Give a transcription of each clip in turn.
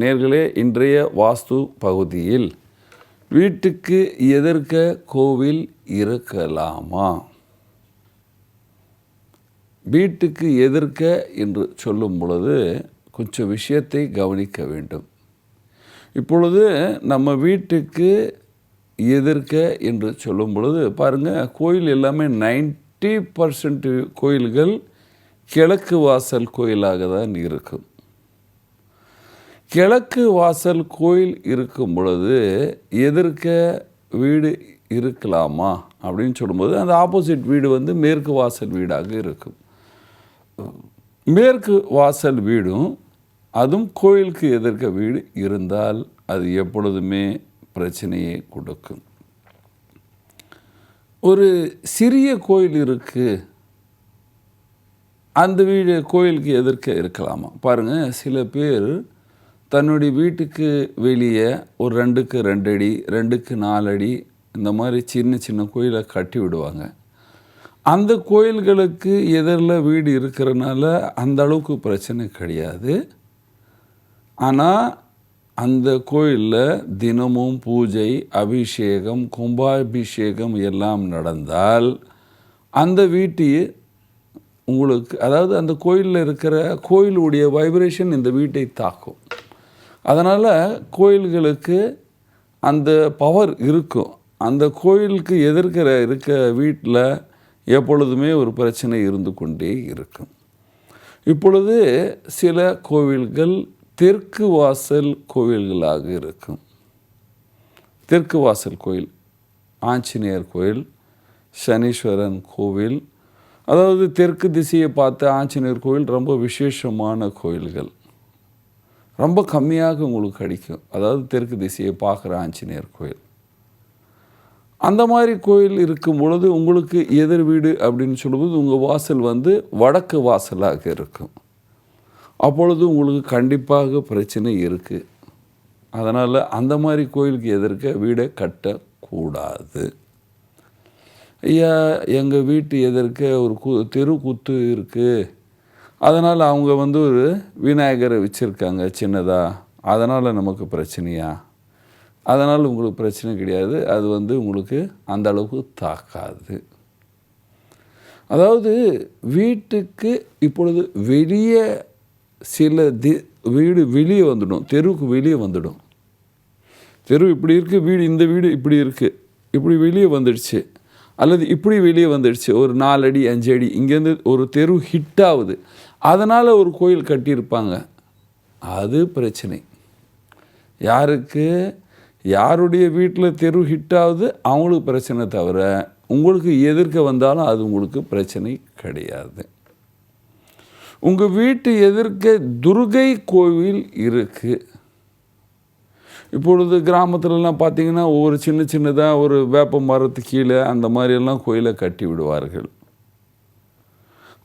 நேர்களே இன்றைய வாஸ்து பகுதியில் வீட்டுக்கு எதிர்க்க கோவில் இருக்கலாமா? வீட்டுக்கு எதிர்க்க என்று சொல்லும் பொழுது கொஞ்சம் விஷயத்தை கவனிக்க வேண்டும். இப்பொழுது நம்ம வீட்டுக்கு எதிர்க்க என்று சொல்லும் பொழுது பாருங்கள் கோயில் எல்லாமே நைன்ட்டி பர்சன்ட் கோயில்கள் கிழக்கு வாசல் கோயிலாக தான் இருக்கும். கிழக்கு வாசல் கோயில் இருக்கும் பொழுது எதிர்க்க வீடு இருக்கலாமா அப்படின்னு சொல்லும்போது அந்த ஆப்போசிட் வீடு வந்து மேற்கு வாசல் வீடாக இருக்கும். மேற்கு வாசல் வீடும் அதுவும் கோயிலுக்கு எதிர்க்க வீடு இருந்தால் அது எப்பொழுதுமே பிரச்சனையை கொடுக்கும். ஒரு சிறிய கோயில் இருக்குது அந்த வீடு கோயிலுக்கு எதிர்க்க இருக்கலாமா? பாருங்கள் சில பேர் தன்னுடைய வீட்டுக்கு வெளியே ஒரு ரெண்டுக்கு ரெண்டு அடி ரெண்டுக்கு நாலு அடி இந்த மாதிரி சின்ன சின்ன கோயிலை கட்டி விடுவாங்க. அந்த கோயில்களுக்கு எதிரில் வீடு இருக்கிறனால அந்த அளவுக்கு பிரச்சனை கிடையாது. ஆனால் அந்த கோயிலில் தினமும் பூஜை அபிஷேகம் கும்பாபிஷேகம் எல்லாம் நடந்தால் அந்த வீட்டு உங்களுக்கு அதாவது அந்த கோயிலில் இருக்கிற கோயிலுடைய வைப்ரேஷன் இந்த வீட்டை தாக்கும். அதனால் கோயில்களுக்கு அந்த பவர் இருக்கும். அந்த கோயிலுக்கு எதிர்க்கிற இருக்க வீட்டில் எப்பொழுதுமே ஒரு பிரச்சனை இருந்து கொண்டே இருக்கும். இப்பொழுது சில கோவில்கள் தெற்கு வாசல் கோவில்களாக இருக்கும். தெற்கு வாசல் கோயில் ஆஞ்சநேயர் கோயில் சனீஸ்வரன் கோவில் அதாவது தெற்கு திசையை பார்த்து ஆஞ்சநேயர் கோயில் ரொம்ப விசேஷமான கோயில்கள். ரொம்ப கம்மியாக உங்களுக்கு கிடைக்கும். அதாவது தெற்கு திசையை பார்க்குற ஆஞ்சநேயர் கோயில். அந்த மாதிரி கோயில் இருக்கும் பொழுது உங்களுக்கு எதிர் வீடு அப்படின்னு சொல்லும்போது உங்கள் வாசல் வந்து வடக்கு வாசலாக இருக்கும். அப்பொழுது உங்களுக்கு கண்டிப்பாக பிரச்சனை இருக்குது அதனால் அந்த மாதிரி கோயிலுக்கு எதிர்க்க வீடை கட்டக்கூடாது. ஐயா எங்கள் வீட்டு எதிர்க்க ஒரு கு தெருக்கூத்து இருக்குது அதனால் அவங்க வந்து ஒரு விநாயகரை வச்சுருக்காங்க சின்னதாக அதனால் நமக்கு பிரச்சனையா? அதனால் உங்களுக்கு பிரச்சனை கிடையாது. அது வந்து உங்களுக்கு அந்த அளவுக்கு தாக்காது. அதாவது வீட்டுக்கு இப்பொழுது வெளியே சில தி வீடு வெளியே வந்துடும். தெருவுக்கு வெளியே வந்துடும். தெரு இப்படி இருக்குது வீடு இந்த வீடு இப்படி இருக்குது இப்படி வெளியே வந்துடுச்சு. அல்லது இப்படி வெளியே வந்துடுச்சு. ஒரு நாலு அடி அஞ்சு அடி இங்கேருந்து ஒரு தெரு ஹிட் ஆகுது. அதனால் ஒரு கோயில் கட்டியிருப்பாங்க. அது பிரச்சனை. யாருக்கு? யாருடைய வீட்டில் தெரு ஹிட் ஆகுது அவங்களுக்கு பிரச்சனை தவிர உங்களுக்கு எதிர்க்க வந்தாலும் அது உங்களுக்கு பிரச்சனை கிடையாது. உங்கள் வீட்டு எதிர்க்க துர்கை கோவில் இருக்குது இப்பொழுது கிராமத்துலலாம் பார்த்தீங்கன்னா ஒவ்வொரு சின்ன சின்னதாக ஒரு வேப்ப மரத்து கீழே அந்த மாதிரியெல்லாம் கோயிலை கட்டி விடுவார்கள்.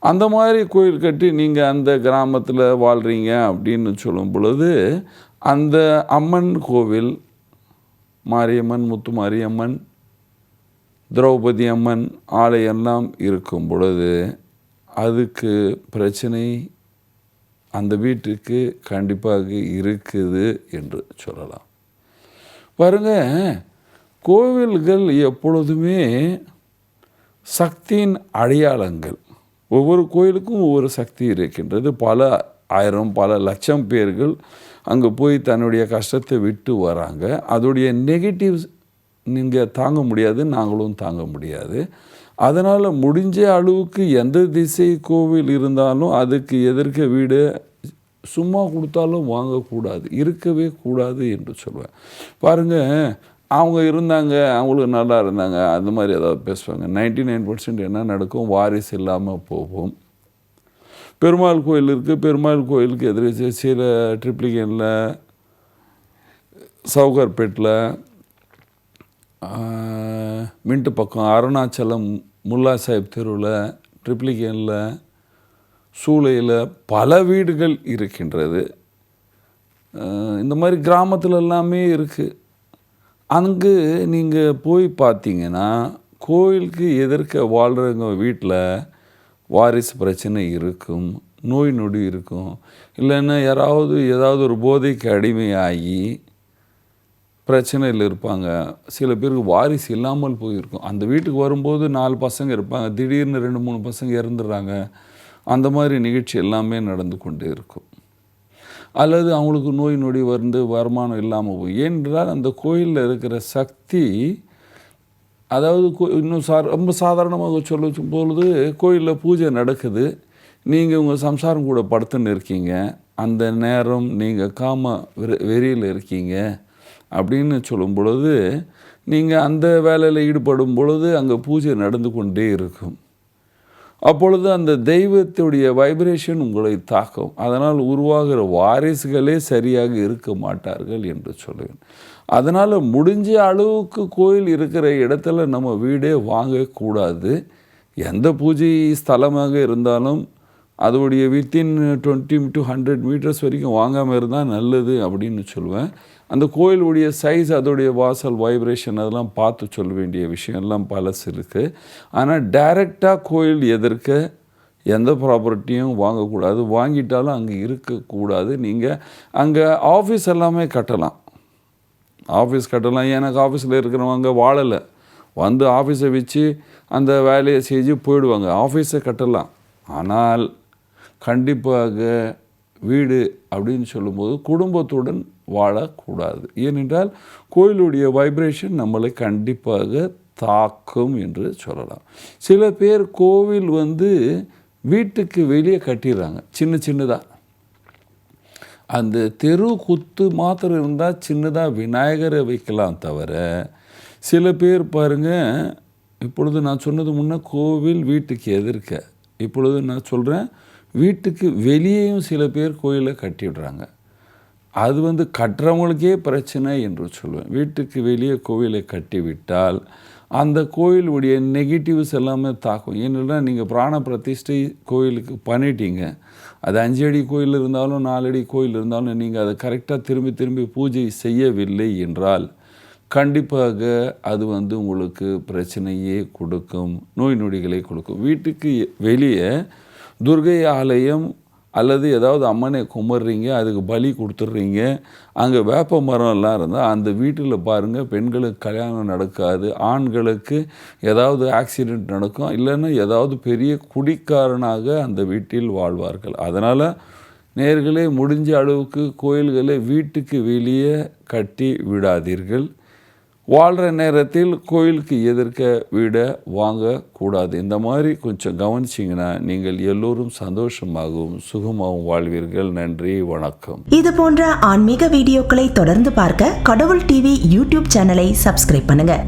அந்த மாதிரி கோயில் கட்டி நீங்கள் அந்த கிராமத்தில் வாழ்கிறீங்க அப்படின்னு சொல்லும் பொழுது அந்த அம்மன் கோவில் மாரியம்மன் முத்து மாரியம்மன் திரௌபதி அம்மன் ஆலயெல்லாம் இருக்கும் பொழுது அதுக்கு பிரச்சனை அந்த வீட்டுக்கு கண்டிப்பாக இருக்குது என்று சொல்லலாம். பாருங்க கோவில்கள் எப்பொழுதுமே சக்தியின் அடையாளங்கள். ஒவ்வொரு கோயிலுக்கும் ஒவ்வொரு சக்தி இருக்கின்றது. பல ஆயிரம் பல லட்சம் பேர்கள் அங்கே போய் தன்னுடைய கஷ்டத்தை விட்டு வராங்க. அதோடைய நெகட்டிவ்ஸ் நீங்கள் தாங்க முடியாது நாங்களும் தாங்க முடியாது. அதனால் முடிஞ்ச அளவுக்கு எந்த திசை கோவில் இருந்தாலும் அதுக்கு எதிர்க்க வீடு சும்மா கொடுத்தாலும் வாங்கக்கூடாது இருக்கவே கூடாது என்று சொல்லுவேன் பாருங்கள் அவங்க இருந்தாங்க அவங்களுக்கு நல்லா இருந்தாங்க அந்த மாதிரி ஏதாவது பேசுவாங்க. நைன்டி நைன் பர்சன்ட் என்ன நடக்கும்? வாரிசு இல்லாமல் போகும். பெருமாள் கோயில் இருக்குது பெருமாள் கோயிலுக்கு எதிரே சில ட்ரிப்ளிகனில் சவுகர்பேட்டில் மின்ட்டு பக்கம் அருணாச்சலம் முல்லா சாஹிப் தெருவில் ட்ரிப்ளிகனில் சூளையில் பல வீடுகள் இருக்கின்றது. இந்த மாதிரி கிராமத்தில் எல்லாமே இருக்குது அங்கு நீங்கள் போய் பார்த்தீங்கன்னா கோயிலுக்கு எதிர்க்க வாழ்கிறவங்க வீட்டில் வாரிசு பிரச்சனை இருக்கும் நோய் நொடி இருக்கும். இல்லைன்னா யாராவது ஏதாவது ஒரு போதைக்கு அடிமையாகி பிரச்சனையில் இருப்பாங்க. சில பேருக்கு வாரிசு இல்லாமல் போயிருக்கும். அந்த வீட்டுக்கு வரும்போது நாலு பசங்க இருப்பாங்க. திடீர்னு ரெண்டு மூணு பசங்க இறந்துடுறாங்க. அந்த மாதிரி நிகழ்ச்சி எல்லாமே நடந்து கொண்டே இருக்கும். அல்லது அவங்களுக்கு நோய் நொடி வந்து வருமானம் இல்லாமல் போய். ஏனென்றால் அந்த கோயிலில் இருக்கிற சக்தி அதாவது கோ- இன்னும் சா ரொம்ப சாதாரணமாக சொல்ல பொழுது கோயிலில் பூஜை நடக்குது. நீங்கள் உங்கள் சம்சாரம் கூட படுத்துன்னு இருக்கீங்க. அந்த நேரம் நீங்கள் காம வெறி வெறியில் இருக்கீங்க அப்படின்னு சொல்லும் பொழுது நீங்கள் அந்த வேலையில் ஈடுபடும் பொழுது அங்கே பூஜை நடந்து கொண்டே இருக்கும். அப்பொழுது அந்த தெய்வத்துடைய வைப்ரேஷன் உங்களை தாக்கும். அதனால் உருவாகிற வாரிசுகளே சரியாக இருக்க மாட்டார்கள் என்று சொல்லுவேன். அதனால் முடிஞ்ச அளவுக்கு கோயில் இருக்கிற இடத்துல நம்ம வீடே வாங்கக்கூடாது. எந்த பூஜை ஸ்தலமாக இருந்தாலும் அதோடைய within twenty two hundred metres வரைக்கும் வாங்காமல் இருந்தால் நல்லது அப்படின்னு சொல்லுவேன். அந்த கோயிலுடைய சைஸ் அதோடைய வாசல் வைப்ரேஷன் அதெல்லாம் பார்த்து சொல்ல வேண்டிய விஷயம்லாம் பழசு இருக்குது ஆனால் டைரெக்டாக கோயில் எதிர்க்க எந்த ப்ராப்பர்ட்டியும் வாங்கக்கூடாது. வாங்கிட்டாலும் அங்கே இருக்கக்கூடாது. நீங்கள் அங்கே ஆஃபீஸ் எல்லாமே கட்டலாம். ஆஃபீஸ் கட்டலாம். எனக்கு ஆஃபீஸில் இருக்கிறவங்க வாழலை. வந்து ஆஃபீஸை வச்சு அந்த வேலையை செஞ்சு போயிடுவாங்க. ஆஃபீஸை கட்டலாம். ஆனால் கண்டிப்பாக வீடு அப்படின்னு சொல்லும்போது குடும்பத்துடன் வாழக்கூடாது. ஏனென்றால் கோயிலுடைய வைப்ரேஷன் நம்மளை கண்டிப்பாக தாக்கும் என்று சொல்லலாம். சில பேர் கோவில் வந்து வீட்டுக்கு வெளியே கட்டிடுறாங்க. சின்ன சின்னதாக அந்த தெரு குத்து மாத்திரம் இருந்தால் சின்னதாக விநாயகரை வைக்கலாம் தவிர சில பேர் பாருங்கள் இப்பொழுது நான் சொன்னது முன்னே கோவில் வீட்டுக்கு எதிர்க்க. இப்பொழுது நான் சொல்கிறேன் வீட்டுக்கு வெளியேயும் சில பேர் கோயிலை கட்டிடுறாங்க அது வந்து கட்டுறவங்களுக்கே பிரச்சனை என்று சொல்லுவேன் வீட்டுக்கு வெளியே கோவிலை கட்டிவிட்டால் அந்த கோயிலுடைய நெகட்டிவ்ஸ் எல்லாமே தாக்கும். ஏன்னா நீங்கள் பிராண பிரதிஷ்டை கோயிலுக்கு பண்ணிட்டீங்க. அது அஞ்சு அடி கோயில் இருந்தாலும் நாலு அடி கோயில் இருந்தாலும் நீங்கள் அதை கரெக்டாக திரும்பி திரும்பி பூஜை செய்யவில்லை என்றால் கண்டிப்பாக அது வந்து உங்களுக்கு பிரச்சனையே கொடுக்கும் நோய் நொடிகளை கொடுக்கும். வீட்டுக்கு வெளியே துர்கை ஆலயம் அல்லது ஏதாவது அம்மனை குமர்றீங்க அதுக்கு பலி கொடுத்துட்றீங்க அங்கே வேப்ப மரம் எல்லாம் இருந்தால் அந்த வீட்டில் பாருங்கள் பெண்களுக்கு கல்யாணம் நடக்காது ஆண்களுக்கு ஏதாவது ஆக்சிடெண்ட் நடக்கும் இல்லைன்னா ஏதாவது பெரிய குடிக்காரனாக அந்த வீட்டில் வாழ்வார்கள். அதனால் நேர்களே முடிஞ்ச அளவுக்கு கோயில்களை வீட்டுக்கு வெளியே கட்டி விடாதீர்கள். வாழ்கிற நேரத்தில் கோயிலுக்கு எதிர்க்க வீட வாங்கக்கூடாது. இந்த மாதிரி கொஞ்சம் கவனிச்சிங்கன்னா நீங்கள் எல்லோரும் சந்தோஷமாகவும் சுகமாகவும் வாழ்வீர்கள். நன்றி வணக்கம். இது போன்ற ஆன்மீக வீடியோக்களை தொடர்ந்து பார்க்க கடவுள் டிவி யூடியூப் சேனலை சப்ஸ்கிரைப் பண்ணுங்கள்